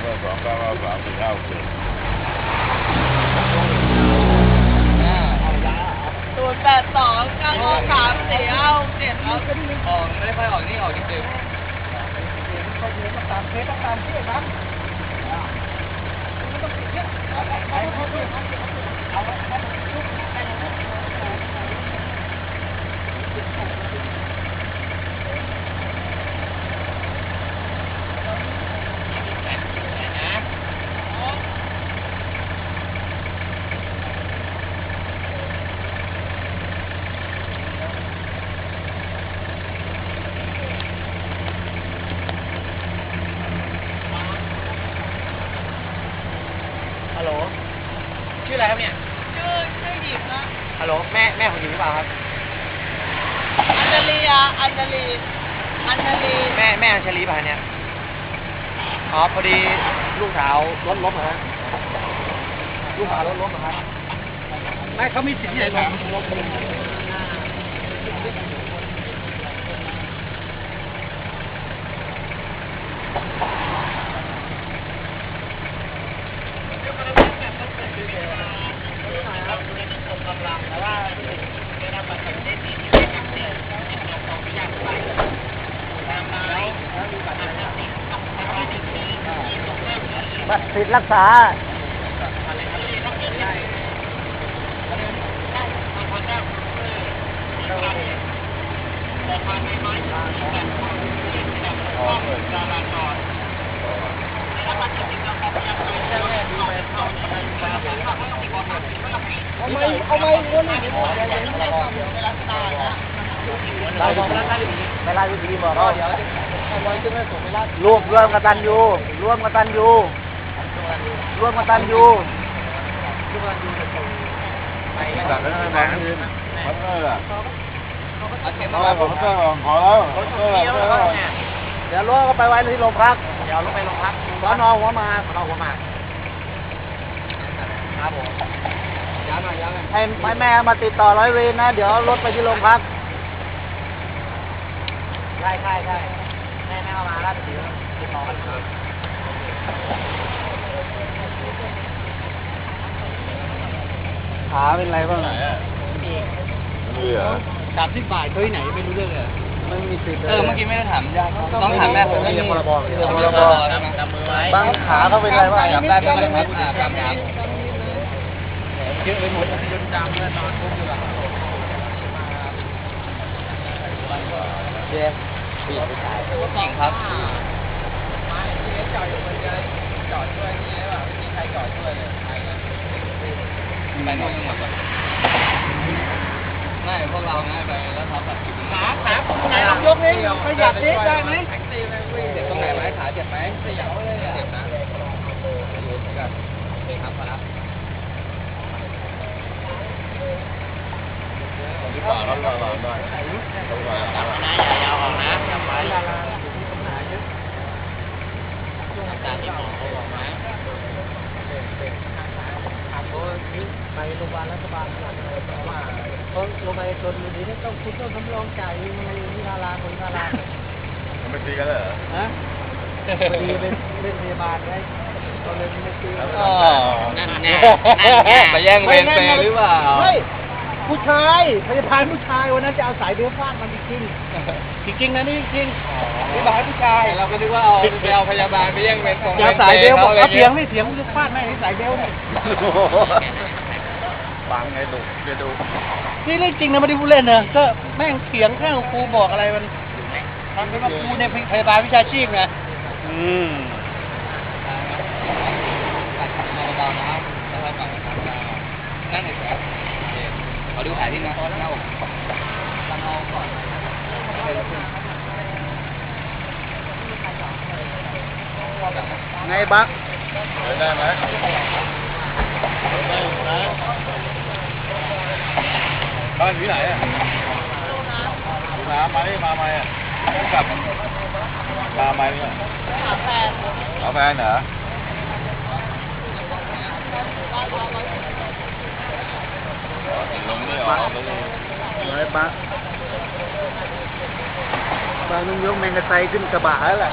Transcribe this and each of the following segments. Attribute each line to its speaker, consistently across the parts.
Speaker 1: เบอร์สองเก้าเก้าสามสี่ห้าหกเจ็ด
Speaker 2: ศูนย์แปดสองเก้าสามสี่ห้าหกเจ็ดครับ
Speaker 3: ออกไม่ได้ค่อยออกนี่ออกนิดนึง
Speaker 4: ตามเคสต้องตามที่ครับ
Speaker 3: ฮัลโหลชื่ ออะไรครับเนี่ย
Speaker 2: ชื่อชื่อหญิงนะ
Speaker 3: ฮัลโหลแม่แม่ของหญิงหรือเปล่าครับ
Speaker 2: อัญชลีอะอัญชลีอัญชลี
Speaker 3: แม่แม่อัญชลีป่ะเนี่ย อ๋อพอดีลูกสาวรถล้มเหรอฮะลูกสาวรถล้มเหรอครับ
Speaker 4: ไม่เขามีสิทธิ์ที่ไหนบอก
Speaker 3: บั ตรสิทธิ์รักษา
Speaker 4: เอาไม่เอาไม่คน
Speaker 3: เราบอกเวลาอยู่ดีบอกว่าเดี๋ยวรวมรวมกันตันยู รวมกันตันยูรวมกันตันยู
Speaker 1: จัดไม่ได้แบงค์นี่พัตเตอร์อะ
Speaker 3: เอาเข็ม
Speaker 1: เอา
Speaker 3: มา
Speaker 1: ไปผมเตอร์ขอแล้วพัตเตอร์พัตเตอร์
Speaker 3: เดี๋ยวรวมก็ไปไว้ที่โรงพัก เดี๋ยวลงไปโรงพักสอนอหัวหมากสอนอหัวหมากครับผมย้ายมาย้ายมาให้ให้แม่มาติดต่อร้อยเวรนะ เดี๋ยวรถไปที่โรงพักใช่ใช่ใช่แม่แม่เอามาแล้วติดติดต่อกันเลย ขาเป็นไรบ้าง
Speaker 1: ไหนอะนี่เหรอ
Speaker 4: สามสิบบาทเขาที่ไหนไม่รู้เรื่องเลย
Speaker 3: ไม่มีสิทธิ์
Speaker 4: เออเมื่อกี้ไม่ได้ถามต้องถามแม่ผม
Speaker 3: ไม่มีพรบ
Speaker 4: เออพรบจำมือไว้
Speaker 3: บางขาเขาเป็นไรบ้าง
Speaker 4: จำได้ไหมครับอ่าจำได้เยอะไปหมดจนจำเมื่อตอนทุกอยู่หลัง
Speaker 3: เจ๊ผู้หญิงผู้ชาย
Speaker 4: หญิงครับจอดอยู่คนเดียวจอดช่วยนี่หรือเปล่ามีใครจอดช่วยเลยไปกันไปหน่อยไม่พวกเราง่ายไปแล้วทำแบบขาขาผมไหนลองยกนี้ขยับนี้ได้ไหมเจ็บตรงไหนไหมขาเจ็บไหมขยับเลยกับโอเคครับพอแล้ว
Speaker 1: ที่ป่าเขาเราเราได้เขาเรา
Speaker 3: จับนะอย่ายาวออกนะจับไว้ตามที่หมอเขาบอกนะ ไปโรงพยาบาลรัฐบาลเพราะว่าเขาลงไปชนบุรีนี่ต้องคุณต้องสำรองจ่ายเงินที่ดาราคนดารา
Speaker 1: ไม่ตีกันเลยเหรอ
Speaker 3: ฮะพอดีเป็นเป็นพยาบาลไว้ก็เลยไม่ตี
Speaker 1: อ๋อ
Speaker 3: นั่นแน่นั่นแน่
Speaker 4: ไปแย่งเวรเปรย์หรือเปล่า
Speaker 3: ไม่ผู้ชายพยาบาลผู้ชายวันนั้นจะเอาสายเดือฟาดมันจริงๆจริงๆนะนี่จริงพยาบาลผู้ชาย
Speaker 4: เราก็นึกว่าเอาไปเอาพยาบาลไปแย่งเวรตรง
Speaker 3: จะเอาสายเบลบอกเอาเถียงไม่เถียงจะฟาดแม่ให้สายเบลเนี่ย
Speaker 1: บังไงดุเดี๋ยวดู
Speaker 3: นี่เรื่องจริงนะไม่ได้พูดเล่นนะก็แม่งเถียงแค่ครูบอกอะไรมันทำเป็นว่าครูในพยาบาลวิชาชีพไงอืม
Speaker 4: เบาๆนะครับแล้วเราฟังนะครับนั่งหน่อยครับขอดูแผลที่หน้าหน้าอกตั้งเอาก่อน
Speaker 3: ไงบัก
Speaker 1: ได้ไหมบ้านที่ไหนอะน้ำมาดิมาไหม อะกลับมาไหมเนี่ย
Speaker 2: หาแฟน
Speaker 1: เอาแฟนเหรอลงไม่ออกเลย
Speaker 3: ไงบักบางนุ่งยกแมงกะไซขึ้นกระบะแล้วแหละ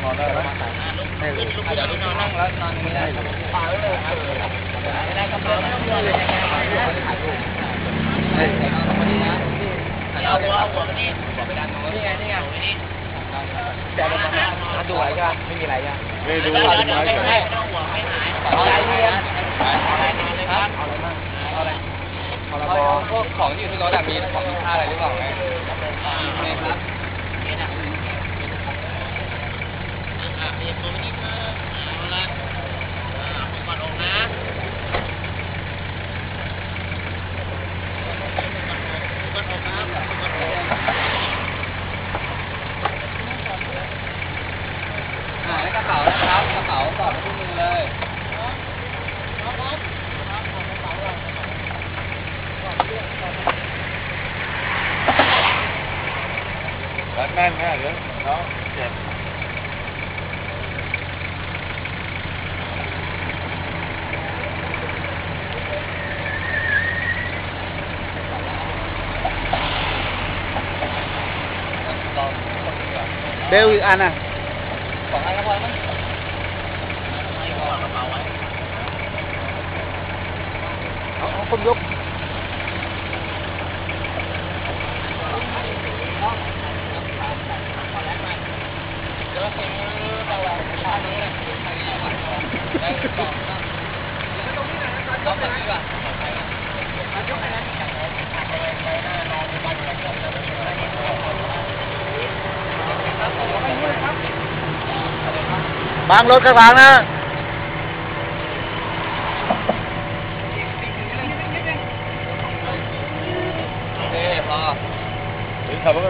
Speaker 4: หน่อยดิตัว
Speaker 3: แม่อยู่โรงพยาบาลราชวิถี
Speaker 1: เดี๋ยวเรานอนได้แล้ว
Speaker 4: เดี๋ยวลูกนอนนั่งแล้วนอนไม่ได้ปาไว้เลยครับไม่ได้กำลังไม่ต้องเดินเลยถ่ายรูปเอนี้นะเอาหัวเอาหัวนี่หัวไปด้านโน้นนี่ไงนี่ไงแต่ลงมาแล้วดูอะไรกันไม่มีอะไรกัน
Speaker 1: นี่ดูไม้เฉย
Speaker 4: เอาอะไรเรียเอาอะไรนอนเลยครับเอาอะไรบ้างเอาอะไรเอาพวกของที่อยู่ที่รถมีของมีค่าอะไรหรือเปล่าไหมนี่ครับอ่าแล้วกระเป๋านะครับ กระเป๋าสอดไว้ที่มือเลย
Speaker 1: รัดแน่นแน่เลยน้องเจ็บ
Speaker 4: ลองคนดีก ว่า
Speaker 3: เบลอีกอันน่ะ
Speaker 4: สองอันก็พอมั้ง
Speaker 3: เอาเอาคนยกบางรถข้างหลังนะ
Speaker 4: โอเคพอ
Speaker 1: หรือขับรถไ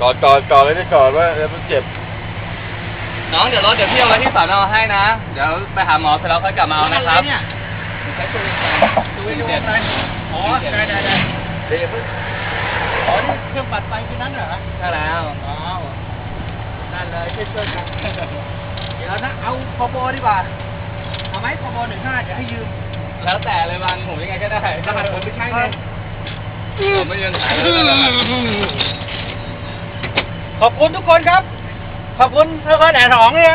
Speaker 1: กอดกอดกอดเลยที่กอดว่าเดี๋ยวมันเจ็บ
Speaker 4: น้องเดี๋ยวรถเดี๋ยวพี่เอาไว้ที่สอนอให้นะ เดี๋ยวไปหาหมอเสร็จแล้วค่อยกลับมาเอานะครับใช้ตัวเองตัวเองเจ็ดอ๋อได้ได้ได้
Speaker 1: เดี๋ยวเพิ่ง
Speaker 4: อ๋อนี่เครื่องปัดไฟคือนั้นเหรอใช่แล้วอ๋อนั่นเลยช่วยๆกันเดี๋ยวนะเอาพบดีกว่าเอาไหมพบหนึ่งห้าเดี๋ยวให้ยืม แล้วแต่เลยบางผมยังไงก็ได้รหัสผมไม่ใช่เลยผมไม่ยืนสายเลย ขอบคุณทุกคนครับ ขอบคุณเพื่อนแหนสองเนี่ย